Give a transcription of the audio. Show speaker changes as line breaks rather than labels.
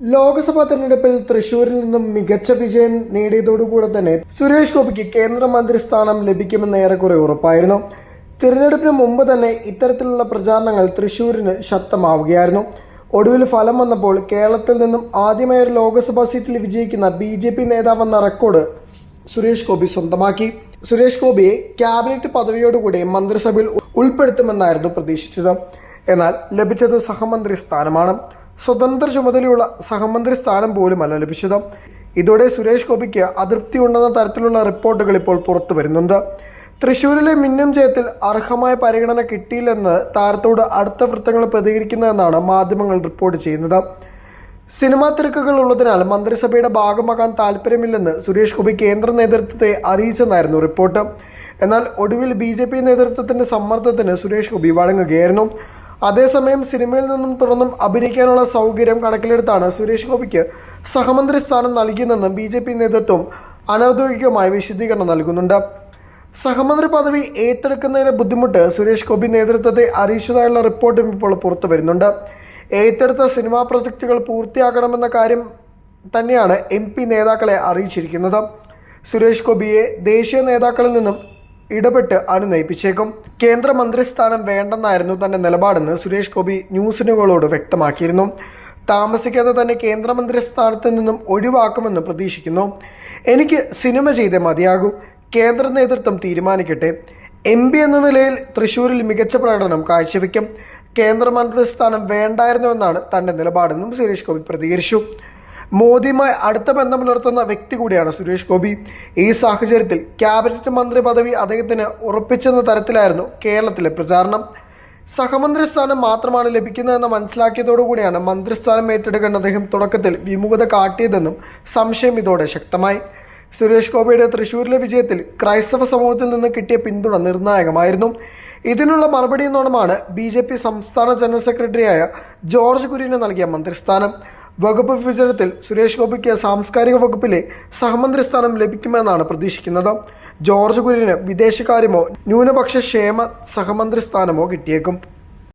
ലോക്സഭാ തെരഞ്ഞെടുപ്പിൽ തൃശൂരിൽ നിന്നും മികച്ച വിജയം നേടിയതോടുകൂടെ തന്നെ സുരേഷ് ഗോപിക്ക് കേന്ദ്രമന്ത്രി സ്ഥാനം ലഭിക്കുമെന്ന് ഏറെക്കുറെ ഉറപ്പായിരുന്നു. തിരഞ്ഞെടുപ്പിന് മുമ്പ് തന്നെ ഇത്തരത്തിലുള്ള പ്രചാരണങ്ങൾ തൃശൂരിന് ശക്തമാവുകയായിരുന്നു. ഒടുവിൽ ഫലം വന്നപ്പോൾ കേരളത്തിൽ നിന്നും ആദ്യമായി ഒരു ലോക്സഭാ സീറ്റിൽ വിജയിക്കുന്ന ബി ജെ പി നേതാവെന്ന റെക്കോർഡ് സുരേഷ് ഗോപി സ്വന്തമാക്കി. സുരേഷ് ഗോപിയെ ക്യാബിനറ്റ് പദവിയോടുകൂടി മന്ത്രിസഭയിൽ ഉൾപ്പെടുത്തുമെന്നായിരുന്നു പ്രതീക്ഷിച്ചത്. എന്നാൽ ലഭിച്ചത് സഹമന്ത്രി സ്ഥാനമാണ്. സ്വതന്ത്ര ചുമതലയുള്ള സഹമന്ത്രി സ്ഥാനം പോലുമല്ല ലഭിച്ചത്. ഇതോടെ സുരേഷ് ഗോപിക്ക് അതൃപ്തി ഉണ്ടെന്ന തരത്തിലുള്ള റിപ്പോർട്ടുകൾ ഇപ്പോൾ പുറത്തു വരുന്നുണ്ട്. തൃശൂരിലെ മിന്നും ജയത്തിൽ അർഹമായ പരിഗണന കിട്ടിയില്ലെന്ന് താരത്തോട് അടുത്ത വൃത്തങ്ങൾ പ്രതികരിക്കുന്നതെന്നാണ് മാധ്യമങ്ങൾ റിപ്പോർട്ട് ചെയ്യുന്നത്. സിനിമാ തിരക്കുകൾ ഉള്ളതിനാൽ മന്ത്രിസഭയുടെ ഭാഗമാകാൻ താല്പര്യമില്ലെന്ന് സുരേഷ് ഗോപി കേന്ദ്ര നേതൃത്വത്തെ അറിയിച്ചെന്നായിരുന്നു റിപ്പോർട്ട്. എന്നാൽ ഒടുവിൽ ബി ജെ പി നേതൃത്വത്തിന്റെ സമ്മർദ്ദത്തിന് സുരേഷ് ഗോപി വഴങ്ങുകയായിരുന്നു. അതേസമയം സിനിമയിൽ നിന്നും തുടർന്നും അഭിനയിക്കാനുള്ള സൗകര്യം കണക്കിലെടുത്താണ് സുരേഷ് ഗോപിക്ക് സഹമന്ത്രി സ്ഥാനം നൽകിയതെന്നും ബി ജെ പി നേതൃത്വം അനൗദ്യോഗികമായ വിശദീകരണം നൽകുന്നുണ്ട്. സഹമന്ത്രി പദവി ഏറ്റെടുക്കുന്നതിന് ബുദ്ധിമുട്ട് സുരേഷ് ഗോപി നേതൃത്വത്തെ അറിയിച്ചതായുള്ള റിപ്പോർട്ടും ഇപ്പോൾ പുറത്തു വരുന്നുണ്ട്. ഏറ്റെടുത്ത സിനിമാ പ്രൊജക്റ്റുകൾ പൂർത്തിയാക്കണമെന്ന കാര്യം തന്നെയാണ് എം നേതാക്കളെ അറിയിച്ചിരിക്കുന്നത്. സുരേഷ് ഗോപിയെ ദേശീയ നേതാക്കളിൽ നിന്നും ഇടപെട്ട് അനുനയിപ്പിച്ചേക്കും. കേന്ദ്ര മന്ത്രിസ്ഥാനം വേണ്ടെന്നായിരുന്നു തന്റെ നിലപാടെന്ന് സുരേഷ് ഗോപി ന്യൂസിനുകളോട് വ്യക്തമാക്കിയിരുന്നു. താമസിക്കാതെ തന്നെ കേന്ദ്രമന്ത്രി സ്ഥാനത്ത് നിന്നും ഒഴിവാക്കുമെന്ന് പ്രതീക്ഷിക്കുന്നു. എനിക്ക് സിനിമ ചെയ്തേ മതിയാകൂ. കേന്ദ്ര നേതൃത്വം തീരുമാനിക്കട്ടെ. എം പി എന്ന നിലയിൽ തൃശ്ശൂരിൽ മികച്ച പ്രകടനം കാഴ്ചവെക്കും. കേന്ദ്രമന്ത്രി സ്ഥാനം വേണ്ടായിരുന്നുവെന്നാണ് തന്റെ നിലപാടെന്നും സുരേഷ് ഗോപി പ്രതികരിച്ചു. മോദിയുമായി അടുത്ത ബന്ധം പുലർത്തുന്ന വ്യക്തി കൂടിയാണ് സുരേഷ് ഗോപി. ഈ സാഹചര്യത്തിൽ ക്യാബിനറ്റ് മന്ത്രി പദവി അദ്ദേഹത്തിന് ഉറപ്പിച്ചെന്ന തരത്തിലായിരുന്നു കേരളത്തിലെ പ്രചാരണം. സഹമന്ത്രി സ്ഥാനം മാത്രമാണ് ലഭിക്കുന്നതെന്ന് മനസ്സിലാക്കിയതോടുകൂടിയാണ് മന്ത്രിസ്ഥാനം ഏറ്റെടുക്കാൻ അദ്ദേഹം തുടക്കത്തിൽ വിമുഖത കാട്ടിയതെന്നും സംശയം ഇതോടെ ശക്തമായി. സുരേഷ് ഗോപിയുടെ തൃശൂരിലെ വിജയത്തിൽ ക്രൈസ്തവ സമൂഹത്തിൽ നിന്ന് കിട്ടിയ പിന്തുണ നിർണായകമായിരുന്നു. ഇതിനുള്ള മറുപടി എന്നോണമാണ് ബി ജെ പി സംസ്ഥാന ജനറൽ സെക്രട്ടറിയായ ജോർജ് കുര്യന് നൽകിയ മന്ത്രിസ്ഥാനം. വകുപ്പ് വിഭജനത്തിൽ സുരേഷ് ഗോപിക്ക് സാംസ്കാരിക വകുപ്പിലെ സഹമന്ത്രി സ്ഥാനം ലഭിക്കുമെന്നാണ് പ്രതീക്ഷിക്കുന്നത്. ജോർജ് കുര്യന് വിദേശകാര്യമോ ന്യൂനപക്ഷ ക്ഷേമ സഹമന്ത്രി സ്ഥാനമോ കിട്ടിയേക്കും.